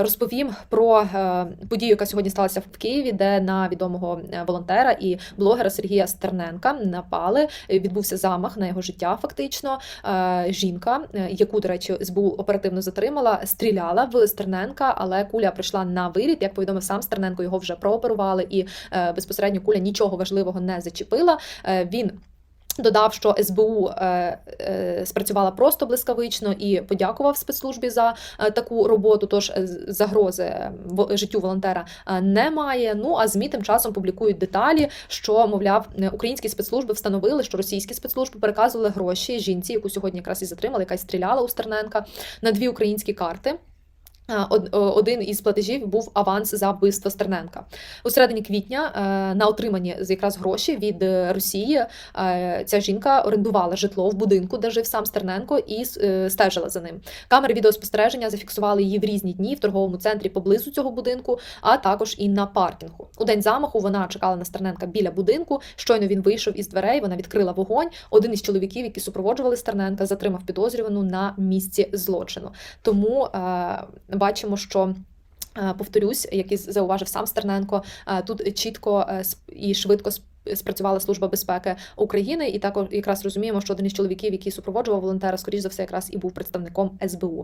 Розповім про е, подію, яка сьогодні сталася в Києві, де на відомого е, волонтера і блогера Сергія Стерненка напали. Е, Відбувся замах на його життя. Фактично, Е, жінка, е, яку, до речі, СБУ оперативно затримала, стріляла в Стерненка, але куля прийшла на виліт. Як повідомив сам Стерненко, його вже прооперували, і е, безпосередньо куля нічого важливого не зачепила. Е, Він Додав, що СБУ е, е, спрацювала просто блискавично і подякував спецслужбі за е, таку роботу. Тож загрози во- життю волонтера немає. Ну а змі тим часом публікують деталі, що мовляв українські спецслужби встановили, що російські спецслужби переказували гроші жінці, яку сьогодні якраз і затримали, яка стріляла у Стерненка на дві українські карти. Е, од- Один із платежів був аванс за вбивство Стерненка. У середині квітня е, на отримані якраз гроші від е, Росії е, ця жінка орендувала житло в будинку, де жив сам Стерненко, і е, стежила за ним. Камери відеоспостереження зафіксували її в різні дні в торговому центрі поблизу цього будинку, а також і на паркінгу. У день замаху вона чекала на Стерненка біля будинку. Щойно він вийшов із дверей. Вона відкрила вогонь. Один із чоловіків, які супроводжували Стерненка, затримав підозрювану на місці злочину. Тому е, бачимо, що. е, Повторюсь, як і зауважив сам Стерненко, е, тут чітко е, і швидко сп- спрацювала служба безпеки України, і також якраз розуміємо, що один із чоловіків, який супроводжував волонтера, скоріш за все, якраз і був представником СБУ.